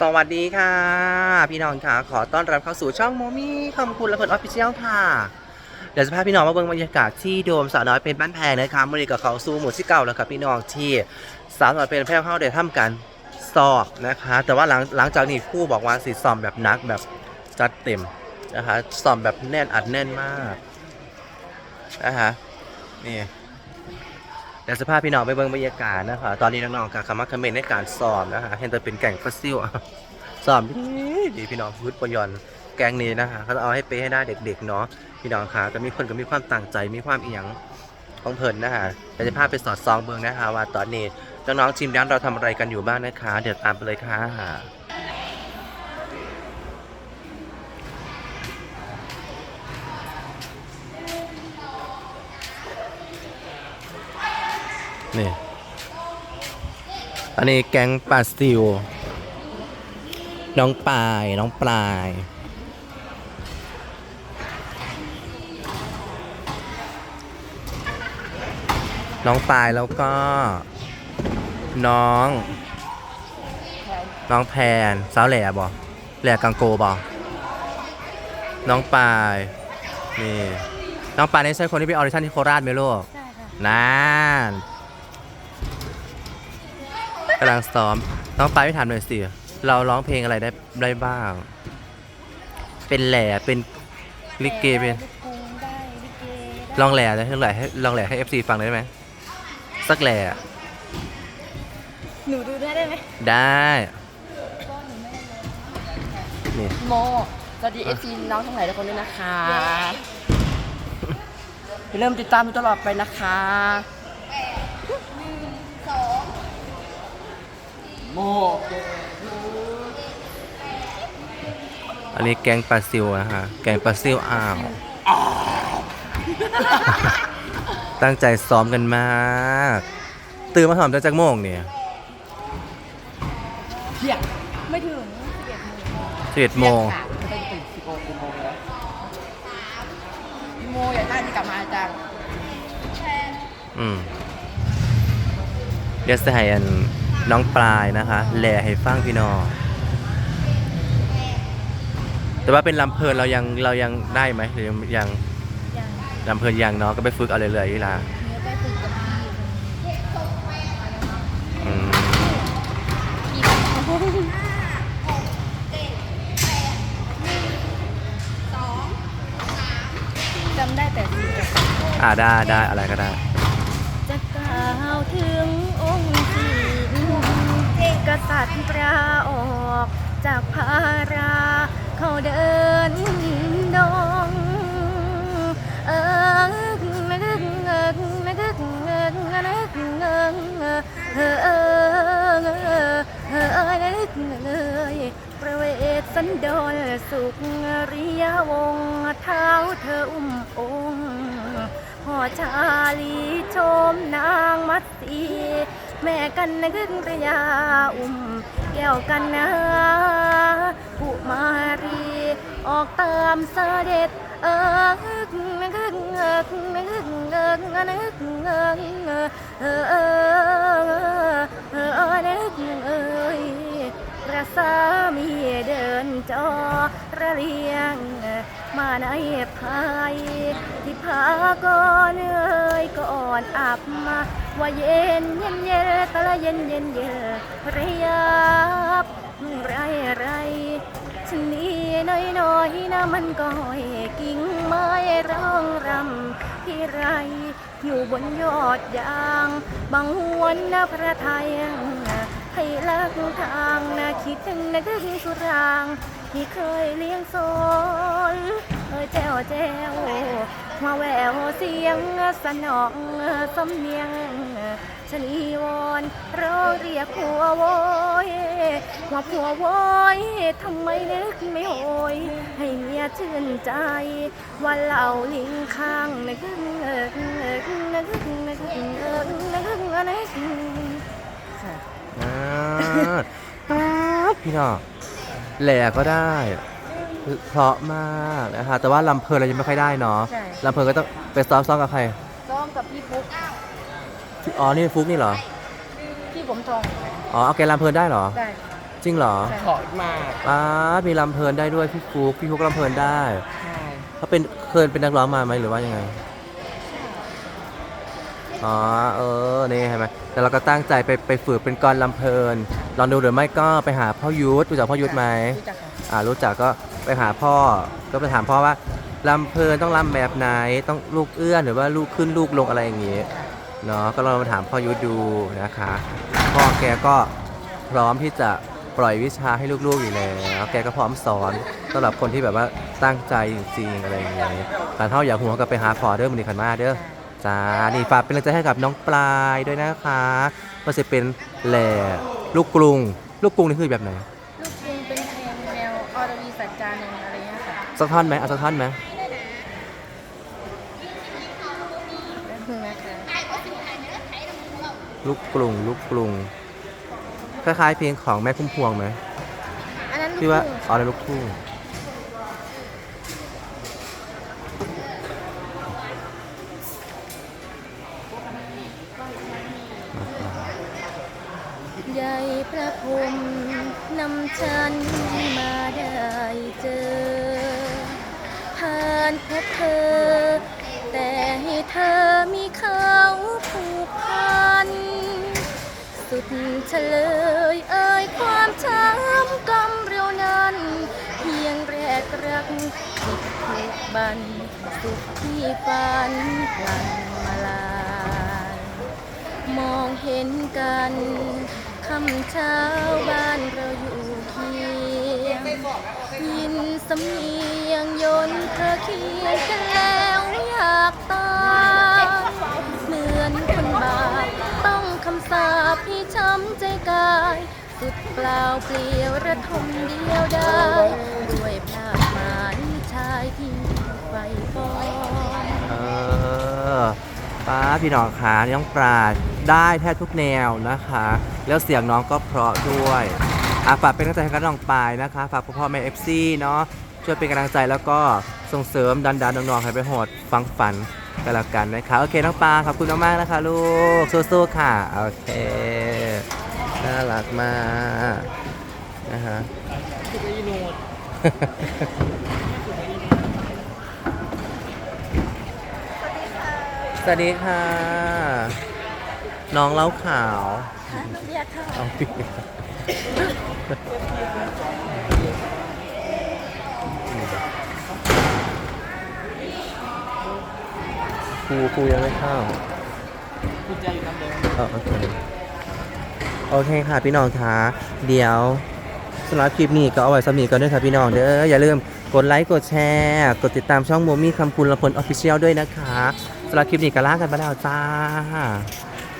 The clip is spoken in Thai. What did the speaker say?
สวัสดีค่ะ พี่น้องค่ะ ขอต้อนรับเข้าสู่ช่องโมมี่คำคุณและเพื่อนออฟฟิเชียลค่ะ เดี๋ยวจะพาพี่น้องมาเบิ่งบรรยากาศที่โดมสาวน้อยเป็นบ้านแพงนะคะมื่อนี้กับเขาสู้หมู่ที่เก่าแล้วกับพี่น้องที่สาวน้อยเป็นแพงเข้าเดี๋ยวทำการสอบนะคะ แต่ว่าหลังหลังจากนี้ครู่บอกว่าสิสอบแบบนักแบบจัดเต็มนะคะสอบแบบแน่นอัดแน่นมากนะคะนี่ ดี๋ยวจะพาพี่น้องไปเบิ่งบรรยากาศนะคะตอนนี้น้องๆกับคำว่าคอมเมนในการสอบนะคะเห็นแต่เป็นแก่งฟอสซิลสอบดีดีพี่น้องพุทธปยอนแกงนี้นะคะเขาจะเอาให้เป๊ให้ได้เด็กๆเนาะพี่น้องคะก็มีคนก็มีความตั้งใจมีความเอียงของเพลินนะคะเดี๋ยวจะพาไปสอดซองเบิ่งนะคะว่าตอนนี้น้องๆทีมด้านเราทำอะไรกันอยู่บ้างนะคะ เดี๋ยวตามไปเลยค่ะ นี่ อันนี้แก๊งปลาสติว น้องปลาย น้องปลายน้องปลายแล้วก็ น้อง น้องแพนสาวแหล่บอแหล่กังโกบอน้องปลายนี่น้องปลายนี่ใช่คนที่ไปออดิชั่นที่โคราชไหมลูกใช่ค่ะนาน กำลังซ้อมน้องปลายไปถามหน่อยสิเราร้องเพลงอะไรได้ได้บ้าง เป็นแหล่เป็นลิเกเป็นลูกกรุงได้ลิเกลองแหล่ได้ลองแหล่ให้ลองแหล่ให้เอฟซีฟังได้ไหมสักแหล่หนูดูได้ได้ไหมได้ก็หนูไม่ได้เลยนี่โมสวัสดีเอฟซีน้องทั้งหลายทุกคนด้วยนะคะอย่าลืมติดตามดูตลอดไปนะคะ โมอันนี้แกงปลาซิวนะฮะ แกงปลาซิวอ้าว ตั้งใจซ้อมกันมาก ตื่นมาถอมจะจักโมงเนี่ยเที่ยงไม่ถึง11โมงสิบเอ็ดโมงค่ะไม่ได้ตื่นสิบโมงสิบโมงแล้วพี่โมอยากได้ที่กลับมาจังอืมเดี๋ยวจะให้อัน น้องปลายนะคะ แหล่ให้ฟังพี่น้อง แต่ว่าเป็นลำเพลินเรายังเรายังได้ไหมหรือยังยังยังลำเพลินยังเนาะก็ไปฝึกเอาเรื่อยๆนี่ล่ะเนื้อไปฝึกกับพี่อืมจำได้แต่สิบอ่าได้ได้อะไรก็ได้ ตริย์ปราออกจากพารา เขาเดินดงเอิงนึกเงิงนึกเงิงนึกเงิงเออเออเออนึกเงยประเวศสันดรสุขริยวงเท้าเธออุ้มองค์พอชาลีชมนางมัตสี แม่กันนึกระยาอุ้มแก้วกันนะปุมารี ออกตามเสด็จเอิกนึกเงกนึกเงกนึกเงกเออเออเออนึกเอ้ยพระสามีเดินจอระเลียง มาในภายที่พาก่อนเอ้ยก่อนอับมา ว่าเย็นเย็นเย็นตะละเย็นเย็นเย็นระยับไรไรฉันนี่น้อยน้อยนะมันก็ห้อยกิ่งไม้ร้องรำที่ไร อยู่บนยอดยาง บางหวนนะพระไทยให้ลักทางนะคิดถึงนะถึงสุราง ที่เคยเลี้ยงโซนเออแจ้วแจ้ว มาแววเสียงสนองสำเนียงชนีวอนร้องเรียกผัวโวยว่าผัวโวยทำไมนึกไม่โอยให้เมียชื่นใจ ว่าเหล่าลิงข้างนึกเอิกนึกนึกนึกเอิกนึกนึกค่ะอ่าพี่น้องแหล่ก็ได้ เพราะมากนะคะแต่ว่าลำเพลินเรายังไม่ค่อยได้เนาะใช่ ลำเพลินก็ต้องไปซ้อมซ้อมกับใครซ้อมกับพี่ปุ๊กอ๋อนี่ฟุกนี่เหรอพี่ผมทองอ๋อเอาแกลำเพลินได้เหรอ ได้จริงเหรอขอมากป้ามีลำเพลินได้ด้วยพี่ฟุกพี่ฟุกลำเพลินได้ใช่เขาเป็นเคยเป็นนักร้องมาไหมหรือว่ายังไงอ๋อเออนี่เห็นไหมแต่เราก็ตั้งใจไปไปฝึกเป็นกรลำเพลินลองดูหรือไม่ก็ไปหาพ่อยุทธรู้จักพ่อยุทธไหม รู้จักค่ะอ่ารู้จักก็ ไปหาพ่อก็ไปถามพ่อว่าลำเพลินต้องลำแบบไหนต้องลูกเอื้อนหรือว่าลูกขึ้นลูกลงอะไรอย่างงี้เนาะก็ลองมาถามพ่อยุทธดูนะคะพ่อแกก็พร้อมที่จะปล่อยวิชาให้ลูกๆอยู่แล้วแกก็พร้อมสอนสำหรับคนที่แบบว่าตั้งใจจริงๆอะไรอย่างเงี้ยการเท่าอยากหัวก็ไปหาพอเด้อมันนี่ขันมาเด้อจ้านี่ฝากเป็นกำลังใจให้กับน้องปลายด้วยนะคะก็จะเป็นแหล่ลูกกรุง ลูกกรุงนี่คือแบบไหน สักท่อนไหมเอาสักท่อนไหมแล้วพึ่งนะคะลูกกรุงลูกกรุงคล้ายๆเพลงของแม่คุ้มพวงไหมอันนั้นลูกที่ว่าทุ่งอ๋อในลูกทุ่งใหญ่พระพรหมนำฉันมาได้เจอ ผ่านพบเธอ แต่ให้เธอมีเขาผูกพัน สุดเฉลยเอ่ยความช้ำกำเร็วนั้น เพียงแรกรักจิตถูกบัน สุขที่ฝันพลันมาลายมองเห็นกันคำเช้าบ้านเราอยู่เคียงยิน สำเนียงยนต์เธอเคียงกันแล้วอยากตายเหมือนคนบาปต้องคำสาปที่ช้ำใจกาย สุดเปล่าเปลี่ยวระทมเดียวได้ด้วยพลาดหมายชายที่ไฟฟอนเออป้าพี่น้องขาน้องปราดได้แทบทุกแนวนะคะ แล้วเสียงน้องก็เพราะด้วย อะฝากเป็นกำลังใจให้กับน้องปายนะคะฝากพ่อพ่อแม่เอฟซีเนาะช่วยเป็นกำลังใจแล้วก็ส่งเสริมดันดันน้องๆให้ไปโหดฟังฝันกันแล้วกันนะคะโอเคน้องปาขอบคุณมากๆนะคะลูกสู้ๆค่ะโอเคน่ารักมากนะฮะสวัสดีค่ะ น้องเล้าขาว ค่ะน้องเบียร์ค่ะ เอาเปลี่ยนครูครูยังไม่เข้าคุณจะอยู่น้ำเดิมเออโอเค โอเคค่ะพี่น้องคะเดี๋ยวสำหรับคลิปนี้ก็เอาไว้สำนีกันด้วยค่ะพี่น้องเด้ออย่าลืมกดไลค์กดแชร์ กดติดตามช่องโมมี่คำคุณละพลออฟฟิเชียลด้วยนะคะสำหรับคลิปนี้ก็ลากันไปแล้วจ้า